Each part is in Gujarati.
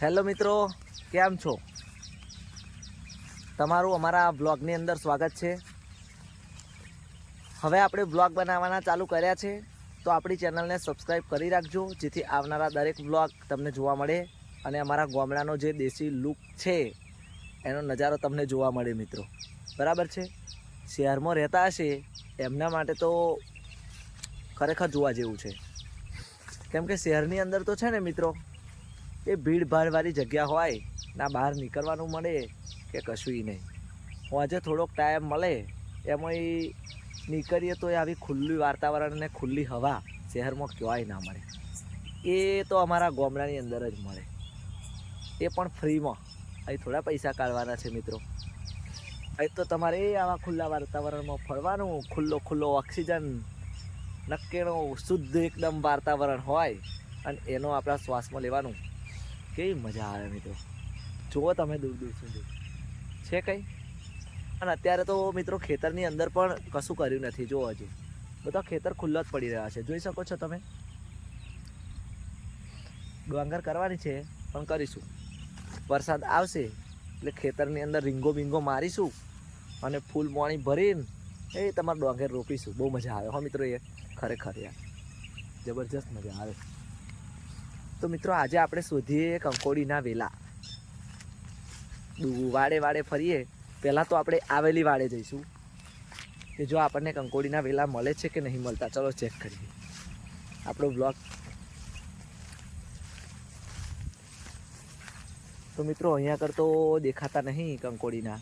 હેલો મિત્રો, કેમ છો? તમારું અમારા બ્લોગની અંદર સ્વાગત છે. હવે આપણે બ્લોગ બનાવવાના ચાલુ કર્યા છે, તો આપણી ચેનલને સબસ્ક્રાઈબ કરી રાખજો, જેથી આવનારા દરેક બ્લોગ તમને જોવા મળે અને અમારા ગામડાનો જે દેશી લુક છે, એનો નજારો તમને જોવા મળે મિત્રો. બરાબર છે? શહેરમાં રહેતા હશે, એમના માટે તો ખરેખર જોવા જેવું છે. કેમ કે શહેરની અંદર તો છે ને મિત્રો એ ભીડભાડવાળી જગ્યા હોય, ના બહાર નીકળવાનું મળે કે કશું નહીં. આજે થોડોક ટાઈમ મળે એમાં નીકળીએ તો એ આવી ખુલ્લી વાતાવરણ અને ખુલ્લી હવા શહેરમાં ક્યાંય ના મળે. એ તો અમારા ગામડાની અંદર જ મળે. એ પણ ફ્રીમાં. અહીં થોડા પૈસા કાઢવાના છે મિત્રો. અહીં તો તમારે આવા ખુલ્લા વાતાવરણમાં ફરવાનું, ખુલ્લો ખુલ્લો ઓક્સિજન, નક્કીનું શુદ્ધ એકદમ વાતાવરણ હોય અને એનો આપણા શ્વાસમાં લેવાનું. કેવી મજા આવે મિત્રો? જુઓ તમે દૂર દૂર સુધી. છે કંઈ? અને અત્યારે તો મિત્રો ખેતરની અંદર પણ કશું કર્યું નથી, જુઓ હજી. બધા ખેતર ખુલ્લા જ પડી રહ્યા છે. જોઈ શકો છો તમે? ડાંગર કરવાની છે, પણ કરીશું. વરસાદ આવશે એટલે ખેતરની અંદર રીંગો બીંગો મારીશું અને ફૂલ મોણી ભરીને એ તમારે ડાંગર રોપીશું. બહુ મજા આવે હો મિત્રો એ. ખરેખર યાર. જબરજસ્ત મજા આવે. તો મિત્રો આજે આપણે શોધીએ કંકોડીના વેલા. વાડે વાડે ફરીએ. પહેલાં તો આપણે આવેલી વાડે જઈશું. કે જો આપણને કંકોડીના વેલા મળે છે કે નહીં મળતા, ચલો ચેક કરીએ. આપણો બ્લોગ તો મિત્રો અહીંયા કરતો દેખાતા નહીં કંકોડીના.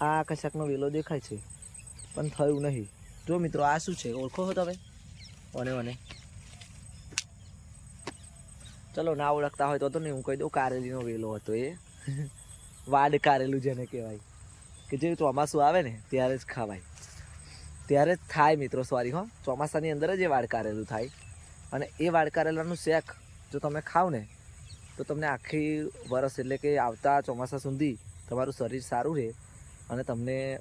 આ કશાકનો વેલો દેખાય છે. પણ થયું નહીં. જો મિત્રો આ શું છે? ઓળખો છો તમે? ઓને ઓને. ચલો, ના ઓળખતા હોય તો તો નહીં, હું કહી દઉં, કારેલીનો વેલો હતો એ. વાડ કારેલું જેને કહેવાય. કે જે ચોમાસું આવે ને, ત્યારે જ ખાવાય. ત્યારે જ થાય મિત્રો સોરી, હો. ચોમાસાની અંદર જ એ વાડ કારેલું થાય. અને એ વાડ કારેલાનું શેક જો તમે ખાવ ને, તો તમને આખી વરસ એટલે કે આવતા ચોમાસા સુધી તમારું શરીર સારું રહે અને તમને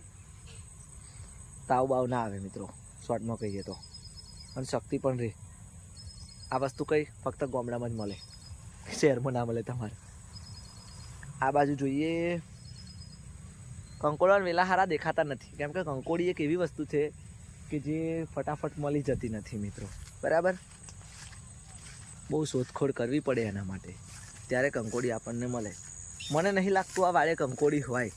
તાવ બાવ ના આવે મિત્રો, શોર્ટમાં કહીએ તો. અને શક્તિ પણ રહે. આ વસ્તુ કંઈ ફક્ત ગામડામાં જ મળે. શહેરમાં ના મળે તમારે. આ બાજુ જોઈએ. કંકોડા વેલા હારા દેખાતા નથી. કેમ કે કંકોડી એક એવી વસ્તુ છે કે જે ફટાફટ મળી જતી નથી મિત્રો. બરાબર? બહુ શોધખોળ કરવી પડે એના માટે. ત્યારે કંકોડી આપણને મળે. મને નહીં લાગતું આ વાળે કંકોડી હોય.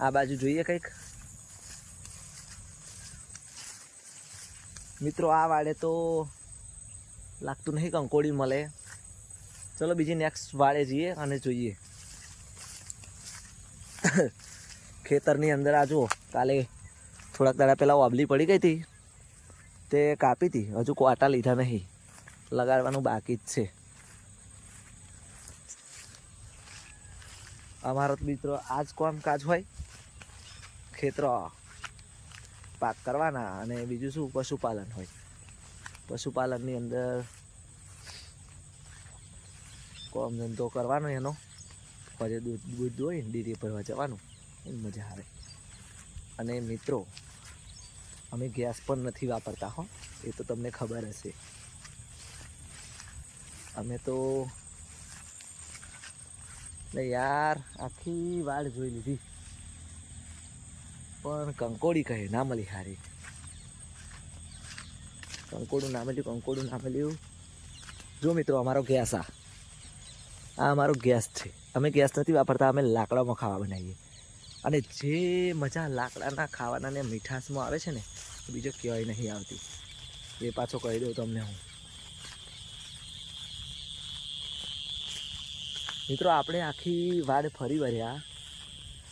આ બાજુ જોઈએ કંઈક? મિત્રો, આ વાડે તો લાગતું નહીં કંકોડી મળે. ચલો, બીજી નેક્સ્ટ વાડે જઈએ અને જોઈએ. ખેતરની અંદર, આ જુઓ, કાલે થોડાક દાડા પહેલાં વાબલી પડી ગઈ હતી. તે કાપી હતી. હજુ કોટા લીધા નહીં. લગાડવાનું બાકી જ છે. અમારો મિત્રો આ જ કામકાજ હોય. ખેતરો. પાક કરવાના અને બીજું શું પશુપાલન હોય. પશુપાલનની અંદર કોમ ધંધો કરવાનો એનો. પછી દૂધ દૂધ હોય ને ડેરી ભરવા જવાનું. એની મજા આવે. અને મિત્રો, અમે ગેસ પણ નથી વાપરતા હો. એ તો તમને ખબર હશે. અમે તો યાર, આખી વાડ જોઈ લીધી. પણ કંકોડી કહે, ના મળી હારી. કંકોડું ના મળ્યું, કંકોડું ના મળ્યું. જો મિત્રો, અમારો ગેસ આ. આ અમારો ગેસ છે. અમે ગેસ નથી વાપરતા, અમે લાકડામાં ખાવા બનાવીએ. અને જે મજા લાકડાના ખાવાના ને મીઠાશમાં આવે છે ને, બીજો ક્યાંય નહીં આવતી. એ પાછો કહી દઉં તમને હું. મિત્રો, આપણે આખી વાડ ફરી વર્યા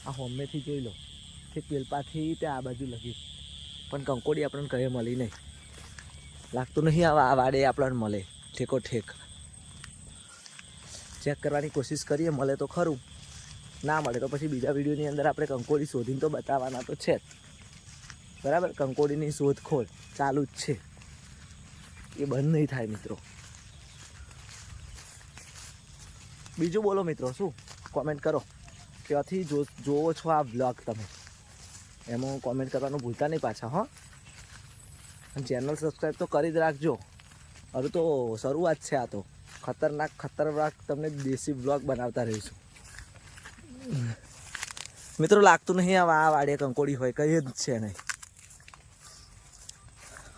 આ હોમેથી જોઈ લો. તે પેલપાથી તે આ બાજુ લગી પણ કંકોડી આપણને કહે મળી નહીં. લાગતું નહીં આ વાડે આપણને મળે. ઠેકો ઠેક. ચેક કરવાની કોશિશ કરીએ, મળે તો ખરું. ના મળે તો પછી બીજા વિડીયોની અંદર આપણે કંકોડી શોધીને તો બતાવવાના તો છે જ. બરાબર? કંકોડીની શોધખોળ ચાલુ જ છે. એ બંધ નહીં થાય મિત્રો. બીજું બોલો મિત્રો, શું? કોમેન્ટ કરો. ક્યાંથી જો જોવો છો આ બ્લોગ તમે? એમાં કોમેન્ટ કરવાનું ભૂલતા નહીં પાછા, હો. અને ચેનલ સબસ્ક્રાઈબ તો કરી જ રાખજો. હવે તો શરૂઆત છે આ તો. ખતરનાક ખતરનાક તમને દેશી બ્લોગ બનાવતા રહીશું. મિત્રો, લાગતું નહીં આ આ વાડીએ કંકોડી હોય, કઈ જ છે નહીં.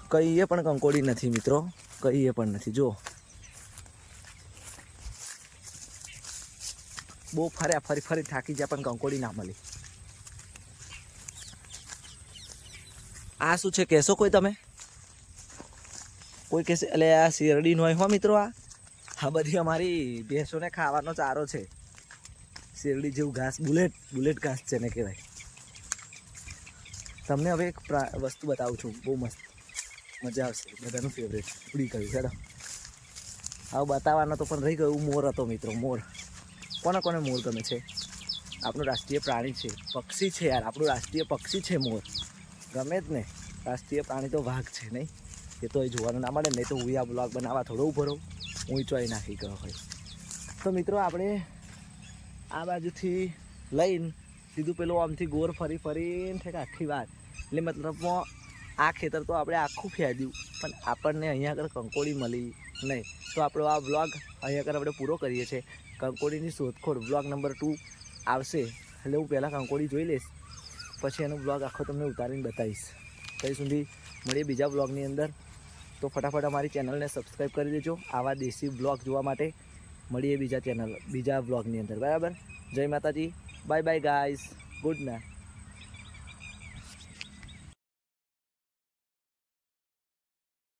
કહીએ પણ કંકોડી નથી મિત્રો કહીએ પણ નથી. જો બહુ ફર્યા, ફરી ફરી થાકી જાય પણ કંકોડી ના મળી. આ શું છે? કહેશો કોઈ તમે? કોઈ કહેશે એટલે આ શેરડીનો હોય હો મિત્રો આ. આ બધી અમારી ભેંસોને ખાવાનો ચારો છે. શેરડી જેવું ઘાસ, બુલેટ બુલેટ ઘાસ છે ને કહેવાય. તમને હવે એક વસ્તુ બતાવું છું. બહુ મસ્ત મજા આવશે. બધાનું ફેવરેટ ઉડી ગયું છે હવે બતાવવાનો તો પણ રહી ગયું. મોર હતો મિત્રો, મોર. કોને કોને મોર ગમે છે? આપણું રાષ્ટ્રીય પ્રાણી છે. પક્ષી છે યાર. આપણું રાષ્ટ્રીય પક્ષી છે મોર. ગમે જ ને રાષ્ટ્રીય પ્રાણી તો વાઘ છે નહીં. એ તો એ જોવાનું ના મળે, નહીં તો હું આ બ્લોગ બનાવવા થોડો ઊભો રહું. હું ચોઈ નાખી ગયો હોય. તો મિત્રો, આપણે આ બાજુથી લઈને સીધું પેલું આમથી ગોર ફરી ફરીને ઠેક આખી વાત. એટલે મતલબમાં આ ખેતર તો આપણે આખું ફેંદ્યું પણ આપણને અહીંયા આગળ કંકોડી મળી નહીં. તો આપણો આ બ્લોગ અહીંયા આગળ આપણે પૂરો કરીએ છીએ. કંકોડીની શોધખોળ બ્લોગ નંબર ટુ આવશે. એટલે હું પહેલાં કંકોડી જોઈ લઈશ. પછી એનો બ્લોગ આખો તમને ઉતારીને બતાવીશ. ત્યાં સુધી મળીએ બીજા બ્લોગની અંદર. તો ફટાફટ અમારી ચેનલને સબસ્ક્રાઈબ કરી દેજો. આવા દેશી બ્લોગ જોવા માટે મળીએ બીજા ચેનલ બીજા બ્લોગની અંદર. બરાબર? જય માતાજી. Bye bye guys good night